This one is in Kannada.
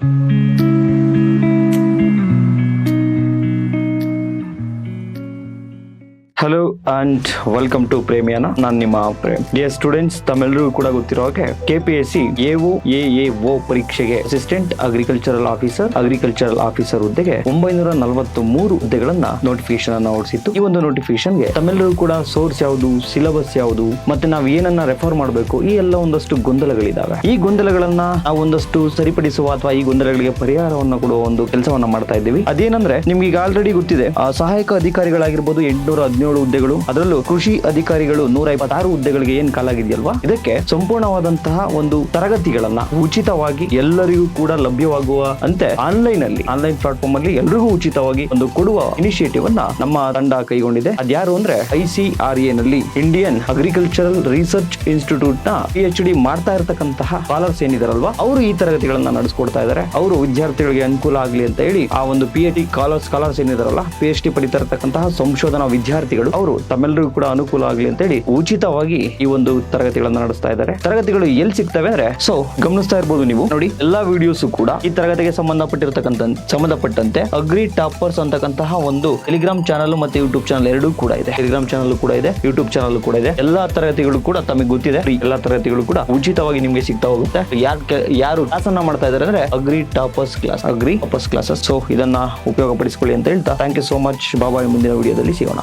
you hello and welcome to Premiyana ನಾನು ನಿಮ್ಮ ಪ್ರೇಮ್. ಡಿಯರ್ ಸ್ಟೂಡೆಂಟ್ಸ್ ತಮ್ಮೆಲ್ಲರಿಗೂ ಕೂಡ ಗೊತ್ತಿರೋ ಹಾಗೆ ಕೆಪಿಎಸ್ಸಿ ಎಒ ಎ ಪರೀಕ್ಷೆಗೆ assistant agricultural officer agricultural officer ಹುದ್ದೆಗೆ ಒಂಬೈನೂರ ನಲವತ್ತು ಮೂರು ಹುದ್ದೆಗಳನ್ನ ನೋಟಿಫಿಕೇಶನ್ ಅನ್ನ ಹೊರಡಿಸಿತ್ತು ಈ ಒಂದು ನೋಟಿಫಿಕೇಶನ್ಗೆ ತಮ್ಮೆಲ್ಲರೂ ಕೂಡ ಸೋರ್ಸ್ ಯಾವುದು ಸಿಲೆಬಸ್ ಯಾವುದು, ಮತ್ತೆ ನಾವು ಏನನ್ನ ರೆಫರ್ ಮಾಡಬೇಕು, ಈ ಎಲ್ಲ ಒಂದಷ್ಟು ಗೊಂದಲಗಳಿದಾವೆ ಈ ಗೊಂದಲಗಳನ್ನ ನಾವು ಒಂದಷ್ಟು ಸರಿಪಡಿಸುವ ಅಥವಾ ಈ ಗೊಂದಲಗಳಿಗೆ ಪರಿಹಾರವನ್ನು ಕೊಡುವ ಒಂದು ಕೆಲಸವನ್ನ ಮಾಡ್ತಾ ಇದ್ದೀವಿ. ಅದೇನಂದ್ರೆ ನಿಮ್ಗೆ ಈಗ ಆಲ್ರೆಡಿ ಗೊತ್ತಿದೆ ಸಹಾಯಕ ಅಧಿಕಾರಿಗಳಾಗಿರ್ಬೋದು ಎಂಟುನೂರ ಹದಿನೇಳು ಹುದ್ದೆಗಳು, ಅದರಲ್ಲೂ ಕೃಷಿ ಅಧಿಕಾರಿಗಳು ನೂರ ಇಪ್ಪತ್ತಾರು ಹುದ್ದೆಗಳಿಗೆ ಏನ್ ಕಾಲಾಗಿದೆಯಲ್ವಾ? ಇದಕ್ಕೆ ಸಂಪೂರ್ಣವಾದಂತಹ ಒಂದು ತರಗತಿಗಳನ್ನ ಉಚಿತವಾಗಿ ಎಲ್ಲರಿಗೂ ಕೂಡ ಲಭ್ಯವಾಗುವ ಅಂತೆ ಆನ್ಲೈನ್ ಅಲ್ಲಿ ಆನ್ಲೈನ್ ಪ್ಲಾಟ್ಫಾರ್ಮ್ ಅಲ್ಲಿ ಎಲ್ರಿಗೂ ಉಚಿತವಾಗಿ ಒಂದು ಕೊಡುವ ಇನಿಷಿಯೇಟಿವ್ ಅನ್ನ ನಮ್ಮ ತಂಡ ಕೈಗೊಂಡಿದೆ. ಅದ್ಯಾರು ಅಂದ್ರೆ ಐಸಿಆರ್ನಲ್ಲಿ ಇಂಡಿಯನ್ ಅಗ್ರಿಕಲ್ಚರಲ್ ರಿಸರ್ಚ್ ಇನ್ಸ್ಟಿಟ್ಯೂಟ್ನ ಪಿ ಎಚ್ ಡಿ ಮಾಡ್ತಾ ಇರತಕ್ಕಂತಹ ಸ್ಕಾಲರ್ಸ್ ಏನಿದಾರಲ್ವಾ, ಅವರು ಈ ತರಗತಿಗಳನ್ನ ನಡೆಸ್ಕೊಡ್ತಾ ಇದ್ದಾರೆ ಅವರು ವಿದ್ಯಾರ್ಥಿಗಳಿಗೆ ಅನುಕೂಲ ಆಗಲಿ ಅಂತ ಹೇಳಿ ಆ ಒಂದು ಪಿ ಎಚ್ ಡಿ ಸ್ಕಾಲರ್ಸ್ ಏನಿದಾರಲ್ಲ ಪಿ ಎಚ್ ಡಿ ಪಡಿತಾ ಇರತಕ್ಕಂತಹ ಸಂಶೋಧನಾ ವಿದ್ಯಾರ್ಥಿಗಳು ಅವರು ತಮ್ಮೆಲ್ಲರಿಗೂ ಕೂಡ ಅನುಕೂಲ ಆಗಲಿ ಅಂತ ಹೇಳಿ ಉಚಿತವಾಗಿ ಈ ಒಂದು ತರಗತಿಗಳನ್ನ ನಡೆಸ್ತಾ ಇದ್ದಾರೆ. ತರಗತಿಗಳು ಎಲ್ಲಿ ಸಿಗ್ತವೆ ಅಂದ್ರೆ, ಸೊ ಗಮನಿಸ್ತಾ ಇರ್ಬೋದು ನೀವು. ನೋಡಿ, ಎಲ್ಲಾ ವಿಡಿಯೋಸ್ ಕೂಡ ಈ ತರಗತಿಗೆ ಸಂಬಂಧಪಟ್ಟಿರತಕ್ಕಂತ ಸಂಬಂಧಪಟ್ಟಂತೆ ಅಗ್ರಿ ಟಾಪರ್ಸ್ ಅಂತಕ್ಕಂತಹ ಒಂದು ಟೆಲಿಗ್ರಾಮ್ ಚಾನಲ್ ಮತ್ತೆ ಯೂಟ್ಯೂಬ್ ಚಾನಲ್ ಎರಡೂ ಕೂಡ ಇದೆ. ಟೆಲಿಗ್ರಾಮ್ ಚಾನಲ್ ಕೂಡ ಇದೆ ಯೂಟ್ಯೂಬ್ ಚಾನಲ್ ಕೂಡ ಇದೆ. ಎಲ್ಲಾ ತರಗತಿಗಳು ಕೂಡ ತಮಗೆ ಗೊತ್ತಿದೆ. ಎಲ್ಲಾ ತರಗತಿಗಳು ಕೂಡ ಉಚಿತವಾಗಿ ನಿಮಗೆ ಸಿಗ್ತಾ ಹೋಗುತ್ತೆ. ಯಾರು ಯಾರು ಕ್ಲಾಸ್ ಮಾಡ್ತಾ ಇದಾರೆ ಅಂದ್ರೆ agri toppers class agri toppers classes so ಇದನ್ನ ಉಪಯೋಗಪಡಿಸಿಕೊಳ್ಳಿ ಅಂತ ಹೇಳ್ತಾ ಥ್ಯಾಂಕ್ ಯು ಸೋ ಮಚ್ ಬಾಬಾ ಮುಂದಿನ ವಿಡಿಯೋದಲ್ಲಿ ಸಿಗೋಣ.